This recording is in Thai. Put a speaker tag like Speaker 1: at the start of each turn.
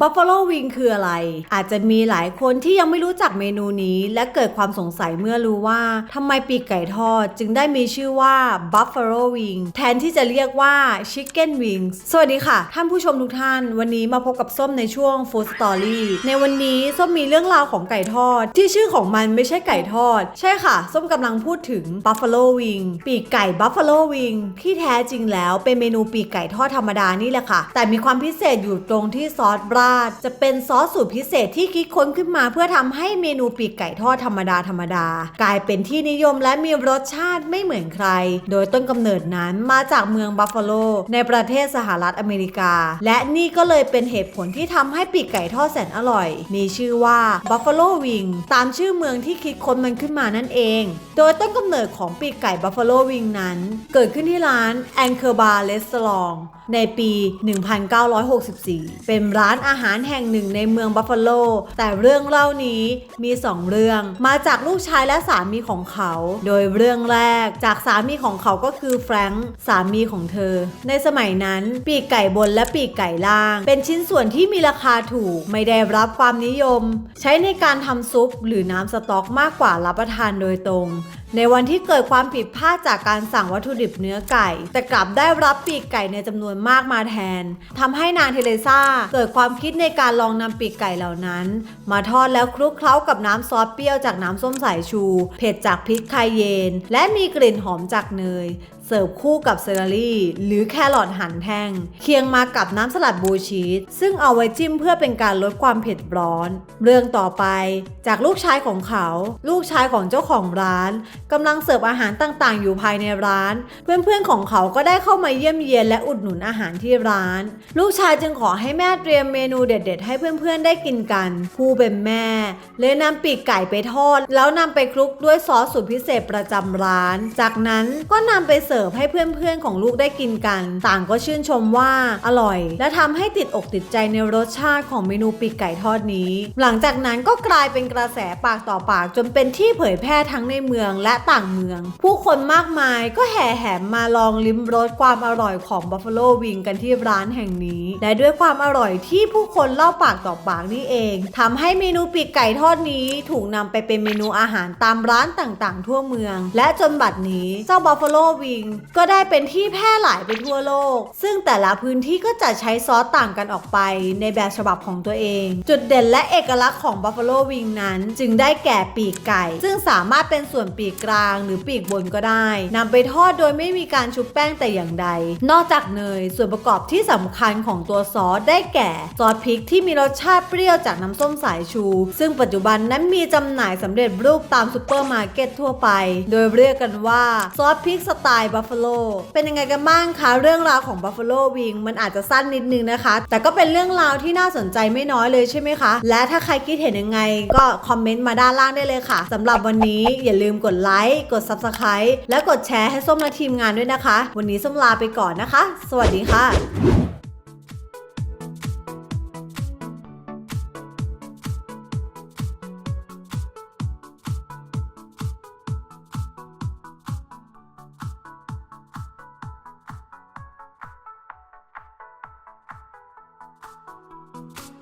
Speaker 1: Buffalo Wing คืออะไร อาจจะมีหลายคนที่ยังไม่รู้จักเมนูนี้ และเกิดความสงสัยเมื่อรู้ว่าทำไมปีกไก่ทอดจึงได้มีชื่อว่า Buffalo Wing แทนที่จะเรียกว่า Chicken Wings สวัสดีค่ะ ท่านผู้ชมทุกท่าน วันนี้มาพบกับส้มในช่วง Food Story ในวันนี้ส้มมีเรื่องราวของไก่ทอด ที่ชื่อของมันไม่ใช่ไก่ทอด ใช่ค่ะ ส้มกำลังพูดถึง Buffalo Wing ปีกไก่ Buffalo Wing ที่แท้จริงแล้วเป็นเมนูปีกไก่ทอดธรรมดานี่แหละค่ะ แต่มีความพิเศษอยู่ตรงที่ซอสบราดจะเป็นซอสสูตรพิเศษที่คิดค้นขึ้นมา เพื่อทำให้เมนูปีกไก่ทอดธรรมดาธรรมดากลายเป็นที่นิยมและมีรสชาติไม่เหมือนใคร โดยต้นกำเนิดนั้นมาจากเมืองบัฟฟาโลในประเทศสหรัฐอเมริกา และนี่ก็เลยเป็นเหตุผลที่ทำให้ปีกไก่ทอดแสนอร่อย มีชื่อว่า Buffalo Wing ตามชื่อเมืองที่คิดค้นมันขึ้นมานั่นเอง โดยต้นกำเนิดของปีกไก่ Buffalo Wing นั้น เกิดขึ้นที่ร้าน Anchor Bar Restaurant ในปี 1964 เป็นร้านอาหารแห่งหนึ่งในเมืองบัฟฟาโล แต่เรื่องเล่านี้มี 2 เรื่องมาจากลูกชายและสามีของเขา โดยเรื่องแรกจากสามีของเขาก็คือแฟรงค์สามีของเธอ ในสมัยนั้นปีกไก่บนและปีกไก่ล่าง เป็นชิ้นส่วนที่มีราคาถูกไม่ได้รับความนิยม ใช้ในการทำซุปหรือน้ำสต๊อกมากกว่ารับประทานโดยตรง ในวันที่เกิดความผิดพลาดจากการสั่งวัตถุดิบเนื้อไก่ แต่กลับได้รับปีกไก่ในจำนวนมากมาแทนทำให้นางเทเลซาเกิดความคิดในการลองนำปีกไก่เหล่านั้น มาทอดแล้วคลุกเคล้ากับน้ำซอสเปรี้ยวจากน้ำส้มสายชู เผ็ดจากพริกไคเยน และมีกลิ่นหอมจากเนย เสิร์ฟคู่กับเซอรี่ หรือแครอทหั่นแท่ง เคียงมากับน้ำสลัดบูชีสซึ่งเอาไว้จิ้มเพื่อเป็นการลดความเผ็ดร้อน เรื่องต่อไป จากลูกชายของเขา ลูกชายของเจ้าของร้านกำลังเสิร์ฟอาหารต่างๆ อยู่ภายในร้าน เพื่อนๆของเขาก็ได้เข้ามาเยี่ยมเยียนและอุดหนุนอาหารที่ร้าน ลูกชายจึงขอให้แม่เตรียมเมนูเด็ด ๆ ให้เพื่อนๆได้กินกัน ผู้เป็นแม่เลยนำปีกไก่ไปทอด แล้วนำไปคลุกด้วยซอสสูตรพิเศษประจำร้าน จากนั้นก็นำไปเสิร์ฟิร์ฟให้เพื่อนๆของลูกได้กินกัน ต่างก็ชื่นชมว่าอร่อย และทำให้ติดอกติดใจในรสชาติของเมนูปีกไก่ทอดนี้ หลังจากนั้นก็กลายเป็นกระแสปากต่อปากจนเป็นที่เผยแพร่ทั้งในเมืองและต่างเมือง ผู้คนมากมายก็แห่แหมมาลองลิ้มรสความอร่อยของ Buffalo Wing กันที่ร้านแห่งนี้ และด้วยความอร่อยที่ผู้คนเล่าปากต่อปากนี่เองทำให้เมนูปีกไก่ทอดนี้ถูกนำไปเป็นเมนูอาหารตามร้านต่างๆ ทั่วเมือง และจนบัดนี้เจ้า Buffalo Wing ก็ได้เป็นที่แพร่หลายไปทั่วโลก ซึ่งแต่ละพื้นที่ก็จะใช้ซอสต่างกันออกไปในแบบฉบับของตัวเอง จุดเด่นและเอกลักษณ์ของ Buffalo Wing นั้นจึงได้แก่ปีกไก่ ซึ่งสามารถเป็นส่วนปีกกลางหรือปีกบนก็ได้นำไปทอดโดยไม่มีการชุบแป้งแต่อย่างใด นอกจากเนยส่วนประกอบที่สำคัญของตัวซอสได้แก่ซอสพริกที่มีรสชาติเปรี้ยวจากน้ำส้มสายชู ซึ่งปัจจุบันนั้นมีจำหน่ายสำเร็จรูปตามซูเปอร์มาร์เก็ตทั่วไป โดยเรียกกันว่าซอสพริกสไตล์บัฟฟาโลเป็นยังไงกันบ้างคะเรื่องราวของบัฟฟาโลวิงมันอาจจะสั้นนิดนึงนะคะ แต่ก็เป็นเรื่องราวที่น่าสนใจไม่น้อยเลยใช่ไหมคะ และถ้าใครคิดเห็นยังไงก็คอมเมนต์มาด้านล่างได้เลยค่ะสำหรับวันนี้อย่าลืมกดไลค์กด Subscribe และกดแชร์ให้ส้มและทีมงานด้วยนะคะ วันนี้ส้มลาไปก่อนนะคะ สวัสดีค่ะ you